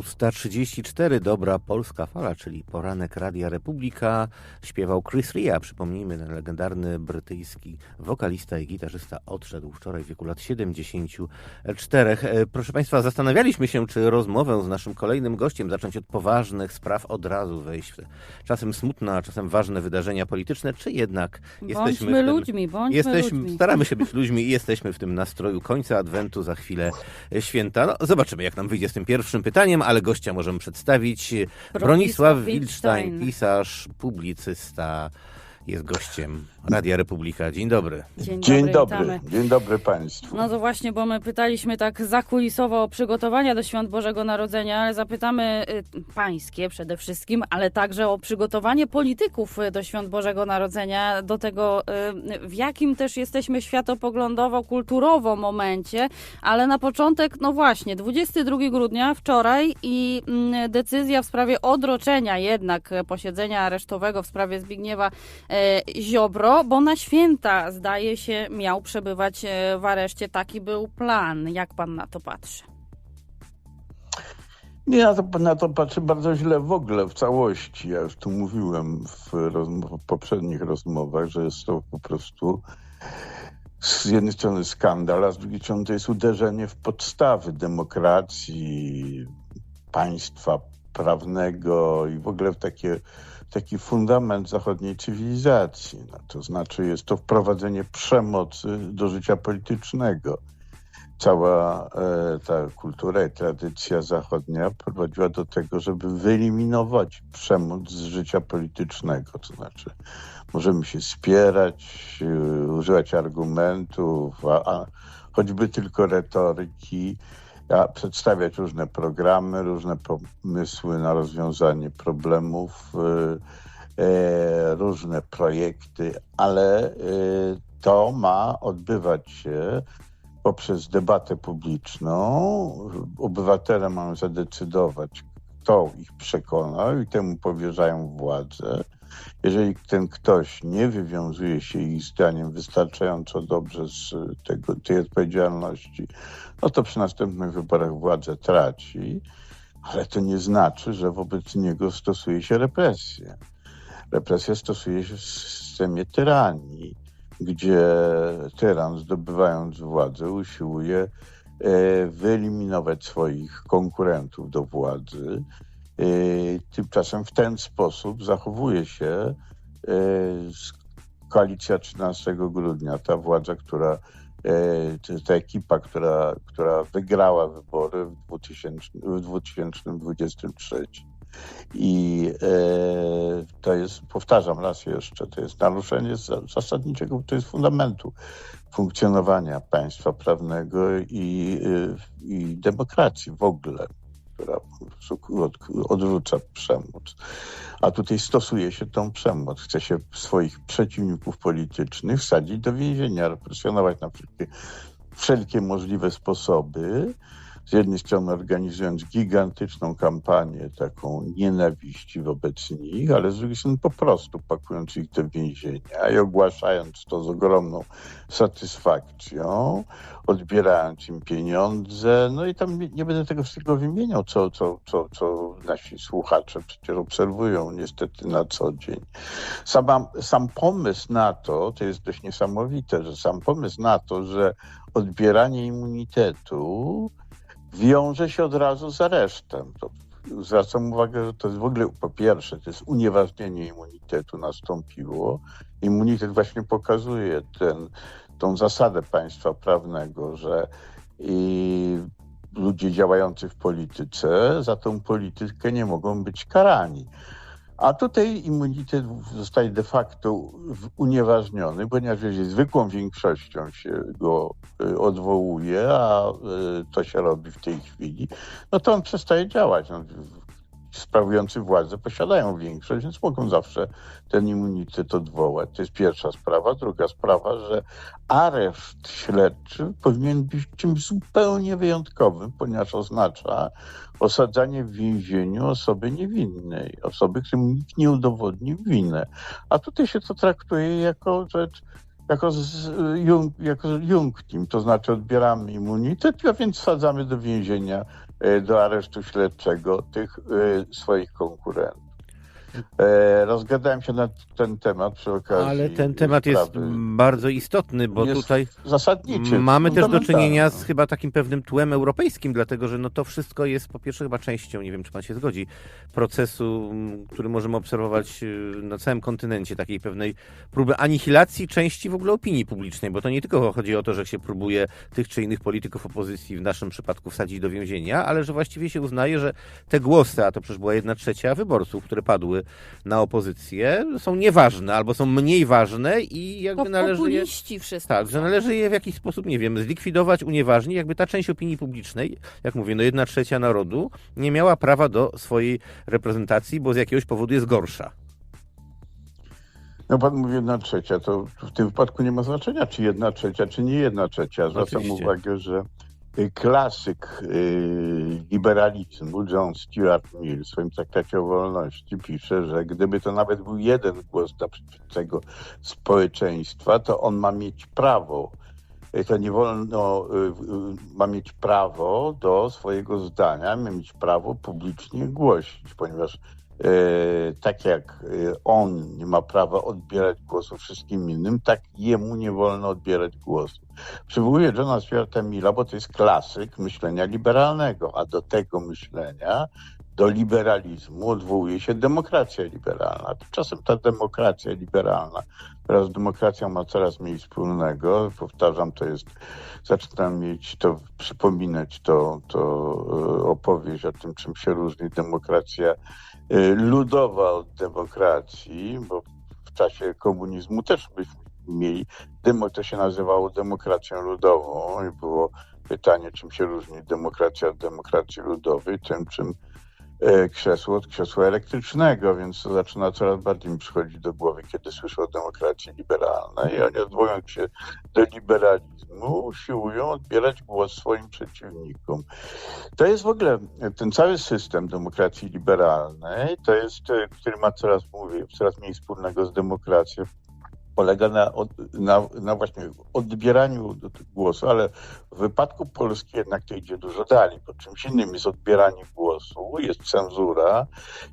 6.34, dobra polska fala, czyli poranek Radia Republika. Śpiewał Chris Ria, przypomnijmy, ten legendarny brytyjski wokalista i gitarzysta odszedł wczoraj w wieku lat 74. E, proszę Państwa, zastanawialiśmy się, czy rozmowę z naszym kolejnym gościem zacząć od poważnych spraw, od razu wejść w czasem smutne, a czasem ważne wydarzenia polityczne, czy jednak bądźmy jesteśmy w tym, ludźmi, bądźmy jesteśmy, ludźmi. staramy się być ludźmi i jesteśmy w tym nastroju końca adwentu, za chwilę święta. No, zobaczymy, jak nam wyjdzie z tym pierwszym pytaniem, ale gościa możemy przedstawić. Bronisław Wilstein. pisarz, publicysta, jest gościem Radia Republika. Dzień dobry. Dzień, Dzień dobry, dobry, witamy. dzień dobry Państwu. No to właśnie, bo my pytaliśmy tak zakulisowo o przygotowania do Świąt Bożego Narodzenia, ale zapytamy y, pańskie przede wszystkim, ale także o przygotowanie polityków y, do Świąt Bożego Narodzenia, do tego y, w jakim też jesteśmy światopoglądowo, kulturowo momencie, ale na początek, no właśnie, 22 grudnia, wczoraj i mm, decyzja w sprawie odroczenia jednak posiedzenia aresztowego w sprawie Zbigniewa Ziobro, bo na święta, zdaje się, miał przebywać e, w areszcie. Taki był plan. Jak pan na to patrzy? Ja to, na to patrzę bardzo źle w ogóle, w całości. Ja już tu mówiłem w, w poprzednich rozmowach, że jest to po prostu z jednej strony skandal, a z drugiej strony to jest uderzenie w podstawy demokracji, państwa prawnego i w ogóle w takie, taki fundament zachodniej cywilizacji. No, to znaczy jest to wprowadzenie przemocy do życia politycznego. Cała e, ta kultura i tradycja zachodnia prowadziła do tego, żeby wyeliminować przemoc z życia politycznego. To znaczy, możemy się spierać, e, używać argumentów, a, a choćby tylko retoryki, przedstawiać różne programy, różne pomysły na rozwiązanie problemów, e, e, różne projekty, ale e, to ma odbywać się poprzez debatę publiczną. Obywatele mają zadecydować, kto ich przekonał i temu powierzają władzę. Jeżeli ten ktoś nie wywiązuje się ich zdaniem wystarczająco dobrze z tego, tej odpowiedzialności, no to przy następnych wyborach władzę traci, ale to nie znaczy, że wobec niego stosuje się represję. Represja stosuje się w systemie tyranii, gdzie tyran zdobywając władzę usiłuje e, wyeliminować swoich konkurentów do władzy. E, Tymczasem w ten sposób zachowuje się s- koalicja 13 grudnia, ta władza, która, t- ta ekipa, która, która wygrała wybory w, 2000, w 2023. I to jest, powtarzam raz jeszcze, to jest naruszenie za- zasadniczego, to jest fundamentu funkcjonowania państwa prawnego i, i demokracji w ogóle, która po prostu od, odrzuca przemoc. A tutaj stosuje się tą przemoc. Chce się swoich przeciwników politycznych wsadzić do więzienia, represjonować na wszelkie, wszelkie możliwe sposoby z jednej strony organizując gigantyczną kampanię taką nienawiści wobec nich, ale z drugiej strony po prostu pakując ich do więzienia i ogłaszając to z ogromną satysfakcją, odbierając im pieniądze. No i tam nie, nie będę tego wszystkiego wymieniał, co, co, co, co nasi słuchacze przecież obserwują niestety na co dzień. Sama, sam pomysł na to, to jest dość niesamowite, że sam pomysł na to, że odbieranie immunitetu wiąże się od razu z aresztem. To zwracam uwagę, że to jest w ogóle po pierwsze, to jest unieważnienie immunitetu nastąpiło. Immunitet właśnie pokazuje ten, tą zasadę państwa prawnego, że i ludzie działający w polityce za tą politykę nie mogą być karani. A tutaj immunitet zostaje de facto unieważniony, ponieważ jeżeli zwykłą większością się go y, odwołuje, a y, to się robi w tej chwili, no to on przestaje działać. Sprawujący władzę posiadają większość, więc mogą zawsze ten immunitet odwołać. To jest pierwsza sprawa. Druga sprawa, że areszt śledczy powinien być czymś zupełnie wyjątkowym, ponieważ oznacza osadzanie w więzieniu osoby niewinnej, osoby, którym nikt nie udowodni winę. A tutaj się to traktuje jako rzecz, jako, z, jung, jako to znaczy odbieramy immunitet, a więc wsadzamy do więzienia do aresztu śledczego tych e, swoich konkurentów. E, Rozgadałem się na ten temat przy okazji. Ale ten temat jest sprawy. bardzo istotny, bo Jest tutaj zasadniczy. mamy też do czynienia z chyba takim pewnym tłem europejskim, dlatego że no to wszystko jest po pierwsze chyba częścią, nie wiem czy pan się zgodzi, procesu, który możemy obserwować y, na całym kontynencie, takiej pewnej próby anihilacji części w ogóle opinii publicznej, bo to nie tylko chodzi o to, że się próbuje tych czy innych polityków opozycji, w naszym przypadku wsadzić do więzienia, ale że właściwie się uznaje, że te głosy, a to przecież była jedna trzecia wyborców, które padły na opozycję, są nieważne albo są mniej ważne i jakby należy je... Tak, że należy je w jakiś sposób, nie wiem, zlikwidować, unieważnić, jakby ta część opinii publicznej, jak mówię, no jedna trzecia narodu, nie miała prawa do swojej reprezentacji, bo z jakiegoś powodu jest gorsza. No pan mówi jedna trzecia, to w tym wypadku nie ma znaczenia, czy jedna trzecia, czy nie jedna trzecia. Zwracam Oczywiście. uwagę, że klasyk y, liberalizmu John Stuart Mill w swoim traktacie o wolności pisze, że gdyby to nawet był jeden głos dla przeciwnego społeczeństwa, to on ma mieć prawo y, to nie wolno, y, y, ma mieć prawo do swojego zdania, ma mieć prawo publicznie głosić, ponieważ tak jak e, on nie ma prawa odbierać głosu wszystkim innym, tak jemu nie wolno odbierać głosu. Przywołuję Johna Stuarta Milla, bo to jest klasyk myślenia liberalnego, a do tego myślenia, do liberalizmu odwołuje się demokracja liberalna. Tymczasem ta demokracja liberalna, która z demokracją ma coraz mniej wspólnego, powtarzam, to jest, zaczynam mieć to, przypominać to, to e, opowieść o tym, czym się różni demokracja e, ludowa od demokracji, bo w czasie komunizmu też byśmy mieli, to się nazywało demokracją ludową i było pytanie, czym się różni demokracja od demokracji ludowej, tym czym krzesło od krzesła elektrycznego, więc to zaczyna coraz bardziej mi przychodzić do głowy, kiedy słyszę o demokracji liberalnej i oni odwołując się do liberalizmu usiłują odbierać głos swoim przeciwnikom. To jest w ogóle ten cały system demokracji liberalnej, to jest, e, który ma coraz, mówię, coraz mniej wspólnego z demokracją, polega na, od, na, na właśnie odbieraniu głosu, ale w wypadku Polski jednak to idzie dużo dalej, bo czymś innym jest odbieranie głosu, jest cenzura,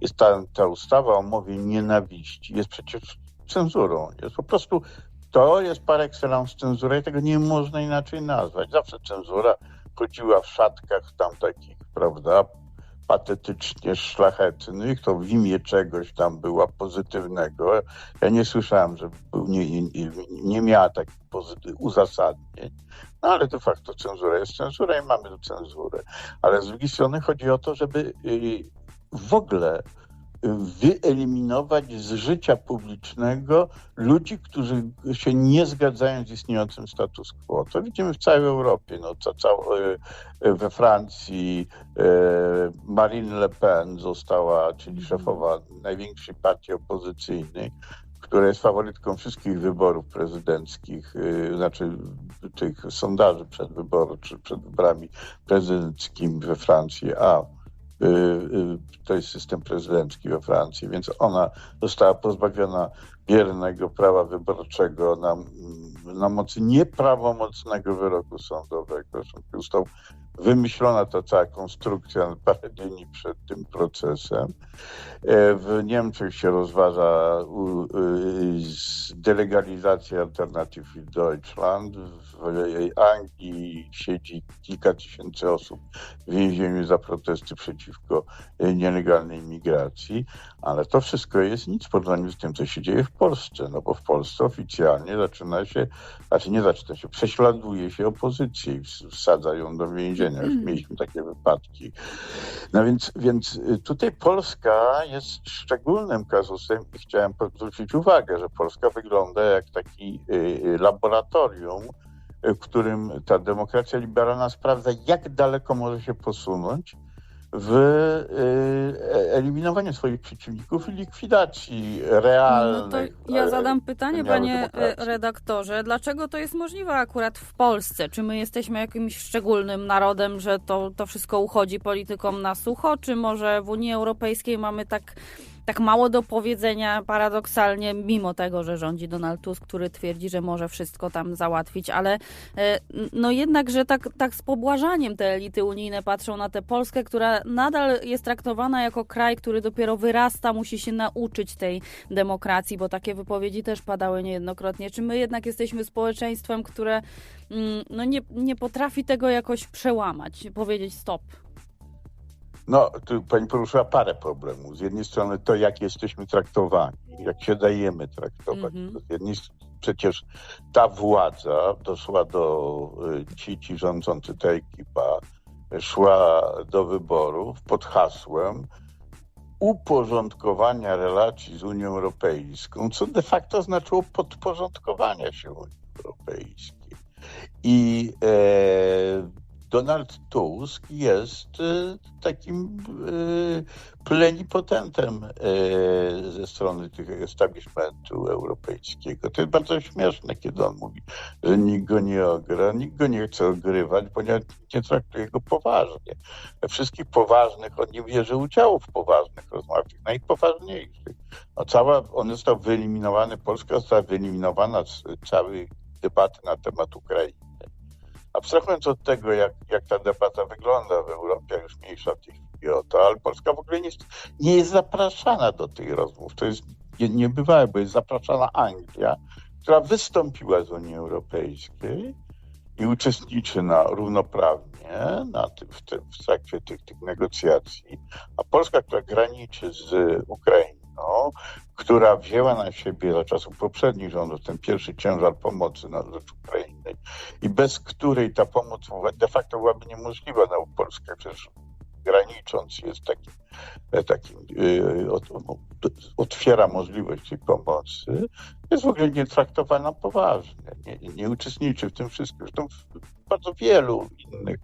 jest ta, ta ustawa o mowie nienawiści, jest przecież cenzurą, jest po prostu to jest par excellence cenzura i tego nie można inaczej nazwać. Zawsze cenzura chodziła w szatkach tam takich, prawda, patetycznie szlachetnych, to w imię czegoś tam była pozytywnego. Ja nie słyszałem, że nie, nie, nie miała takich uzasadnień. No ale de facto cenzura jest cenzura i mamy tu cenzurę. Ale z drugiej strony chodzi o to, żeby y, w ogóle wyeliminować z życia publicznego ludzi, którzy się nie zgadzają z istniejącym status quo. To widzimy w całej Europie. No, ca, ca, we Francji e, Marine Le Pen została, czyli szefowa największej partii opozycyjnej, która jest faworytką wszystkich wyborów prezydenckich, yy, znaczy tych sondaży przed wyborami, czy przed wyborami prezydenckimi we Francji, a to jest system prezydencki we Francji, więc ona została pozbawiona biernego prawa wyborczego na, na mocy nieprawomocnego wyroku sądowego. Został wymyślona ta cała konstrukcja parę dni przed tym procesem. W Niemczech się rozważa delegalizację Alternative für Deutschland. W Anglii siedzi kilka tysięcy osób w więzieniu za protesty przeciwko nielegalnej migracji, ale to wszystko jest nic w porównaniu z tym, co się dzieje w Polsce, no bo w Polsce oficjalnie zaczyna się, znaczy nie zaczyna się, prześladuje się opozycję i wsadza ją do więzienia. Już mieliśmy takie wypadki. No więc, więc tutaj Polska jest szczególnym kazusem i chciałem zwrócić uwagę, że Polska wygląda jak taki laboratorium, w którym ta demokracja liberalna sprawdza, jak daleko może się posunąć w eliminowaniu swoich przeciwników i likwidacji realnej. No to ja zadam pytanie, panie redaktorze, dlaczego to jest możliwe akurat w Polsce? Czy my jesteśmy jakimś szczególnym narodem, że to, to wszystko uchodzi politykom na sucho, czy może w Unii Europejskiej mamy tak tak mało do powiedzenia paradoksalnie, mimo tego, że rządzi Donald Tusk, który twierdzi, że może wszystko tam załatwić, ale e, no jednak, że tak, tak z pobłażaniem te elity unijne patrzą na tę Polskę, która nadal jest traktowana jako kraj, który dopiero wyrasta, musi się nauczyć tej demokracji, bo takie wypowiedzi też padały niejednokrotnie. Czy my jednak jesteśmy społeczeństwem, które mm, no nie, nie potrafi tego jakoś przełamać, powiedzieć stop? No, tu pani poruszyła parę problemów. Z jednej strony to, jak jesteśmy traktowani, jak się dajemy traktować. Mhm. Z jednej przecież ta władza doszła do, y, ci, ci rządzący, ta ekipa szła do wyborów pod hasłem uporządkowania relacji z Unią Europejską, co de facto znaczyło podporządkowania się Unii Europejskiej. I e, Donald Tusk jest e, takim e, plenipotentem e, ze strony tych establishmentu europejskiego. To jest bardzo śmieszne, kiedy on mówi, że nikt go nie ogra, nikt go nie chce ogrywać, ponieważ nie traktuje go poważnie. Wszystkich poważnych, on nie bierze udziału w poważnych rozmowach, najpoważniejszych. No cała, on został wyeliminowany, Polska została wyeliminowana z całej debaty na temat Ukrainy. Abstrahując od tego, jak, jak ta debata wygląda w Europie, już mniejsza w tej chwili o to, ale Polska w ogóle nie jest, nie jest zapraszana do tych rozmów. To jest nie- niebywałe, bo jest zapraszana Anglia, która wystąpiła z Unii Europejskiej i uczestniczy na, równoprawnie na tym, w, tym, w trakcie tych, tych negocjacji, a Polska, która graniczy z Ukrainą, która wzięła na siebie za czasów poprzednich rządów ten pierwszy ciężar pomocy na rzecz Ukrainy i bez której ta pomoc de facto byłaby niemożliwa na Polskę, przecież granicząc jest takim, e, takim e, no, otwiera możliwość tej pomocy, jest w ogóle nie traktowana poważnie, nie, nie uczestniczy w tym wszystkim. Zresztą w bardzo wielu innych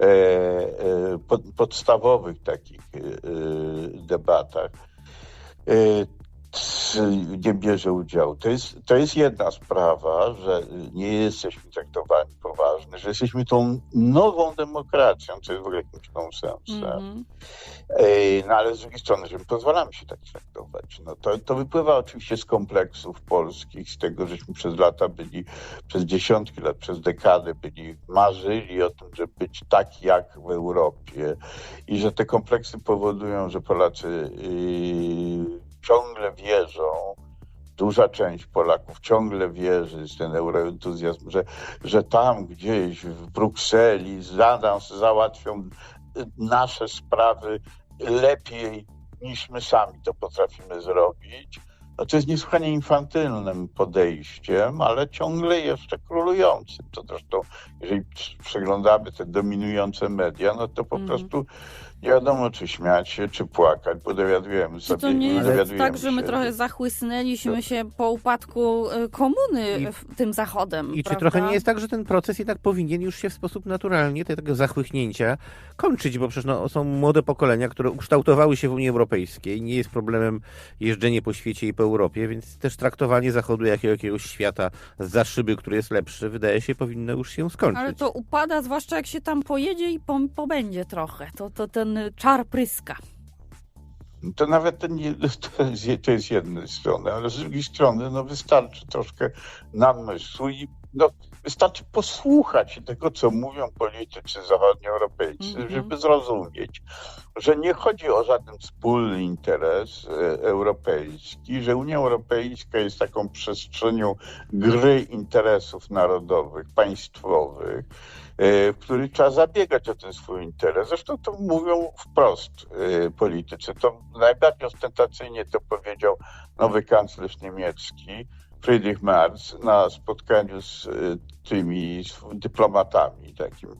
e, pod, podstawowych takich e, debatach e, nie bierze udziału. To jest, to jest jedna sprawa, że nie jesteśmy traktowani poważnie, że jesteśmy tą nową demokracją, co jest w ogóle jakimś nonsensem. Mhm. Ej, No ale z drugiej strony, że my pozwalamy się tak traktować. No to, to wypływa oczywiście z kompleksów polskich, z tego, żeśmy przez lata byli, przez dziesiątki lat, przez dekady byli, marzyli o tym, żeby być tak jak w Europie i że te kompleksy powodują, że Polacy yy, ciągle wierzą, duża część Polaków ciągle wierzy, jest ten euroentuzjazm, że, że tam gdzieś w Brukseli za nas załatwią nasze sprawy lepiej niż my sami to potrafimy zrobić. No to jest niesłychanie infantylnym podejściem, ale ciągle jeszcze królującym. To zresztą, jeżeli przeglądamy te dominujące media, no to po Mhm. prostu nie wiadomo, czy śmiać się, czy płakać, bo dowiadujemy Czy sobie... to nie jest tak, że my się- trochę zachłysnęliśmy się po upadku y, komuny I- w tym zachodem? I czy prawda? trochę nie jest tak, że ten proces jednak powinien już się w sposób naturalnie tego zachłychnięcia kończyć, bo przecież no, są młode pokolenia, które ukształtowały się w Unii Europejskiej. Nie jest problemem jeżdżenie po świecie i po Europie, więc też traktowanie Zachodu jako jakiegoś świata za szyby, który jest lepszy, wydaje się powinno już się skończyć. Ale to upada, zwłaszcza jak się tam pojedzie i po, pobędzie trochę. To, to ten czar pryska. To nawet to, nie, to, jest, to jest jednej strony, ale z drugiej strony no wystarczy troszkę namysłu i no, wystarczy posłuchać tego, co mówią politycy zachodnioeuropejscy, Mhm. żeby zrozumieć, że nie chodzi o żaden wspólny interes e, europejski, że Unia Europejska jest taką przestrzenią gry interesów narodowych, państwowych, e, w których trzeba zabiegać o ten swój interes. Zresztą to mówią wprost e, politycy. To najbardziej ostentacyjnie to powiedział nowy kanclerz niemiecki, Friedrich Merz, na spotkaniu z e, tymi z dyplomatami, takim,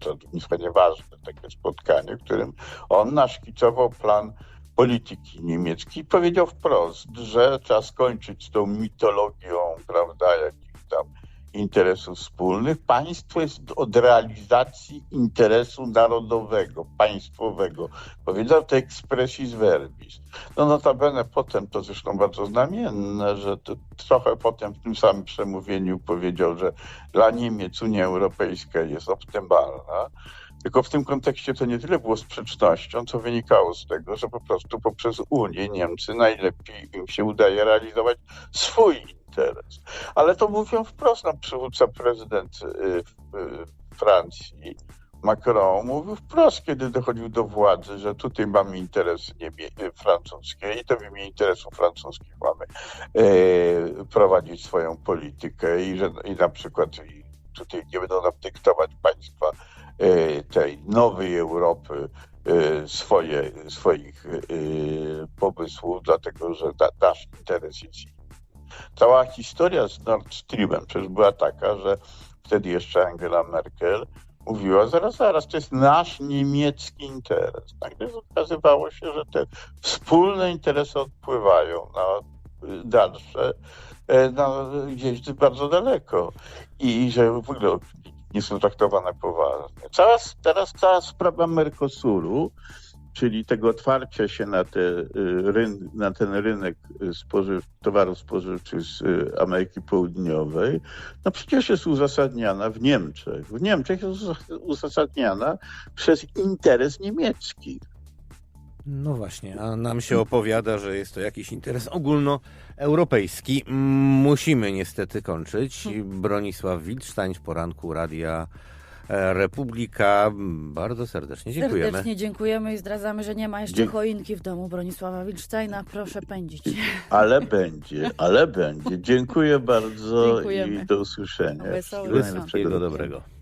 to niesłychanie ważne takie spotkanie, w którym on naszkicował plan polityki niemieckiej i powiedział wprost, że trzeba skończyć z tą mitologią, prawda, jakichś tam interesów wspólnych. Państwo jest od realizacji interesu narodowego, państwowego. Powiedział to expressis verbis. No notabene potem, to zresztą bardzo znamienne, że trochę potem w tym samym przemówieniu powiedział, że dla Niemiec Unia Europejska jest optymalna, Tylko w tym kontekście to nie tyle było sprzecznością, co wynikało z tego, że po prostu poprzez Unię Niemcy najlepiej im się udaje realizować swój interes. Ale to mówią wprost nam przywódca prezydent y, y, Francji, Macron mówił wprost, kiedy dochodził do władzy, że tutaj mamy interesy niemie- francuskie i to w imię interesów francuskich mamy prowadzić swoją politykę i że i na przykład i tutaj nie będą nam dyktować państwa tej nowej Europy swoje, swoich pomysłów, dlatego że ta, nasz interes jest. Cała historia z Nord Streamem przecież była taka, że wtedy jeszcze Angela Merkel mówiła, zaraz, zaraz, to jest nasz niemiecki interes. Nagle okazywało się, że te wspólne interesy odpływają na y, dalsze, e, na, gdzieś bardzo daleko i że w ogóle nie są traktowane poważnie. Cała, teraz cała sprawa Mercosuru, czyli tego otwarcia się na, te, y, na ten rynek y, spożyw, towarów spożywczych z y, Ameryki Południowej, no przecież jest uzasadniana w Niemczech. W Niemczech jest uza- uzasadniana przez interes niemiecki. No właśnie, a nam się opowiada, że jest to jakiś interes ogólnoeuropejski. Musimy niestety kończyć. Bronisław Wildstein w poranku Radia Republika. Bardzo serdecznie dziękujemy. Serdecznie dziękujemy i zdradzamy, że nie ma jeszcze Dzie- choinki w domu Bronisława Wilcztajna. Proszę pędzić. Ale będzie, ale będzie. Dziękuję bardzo Dziękujemy. i do usłyszenia. Wszystkiego dobrego.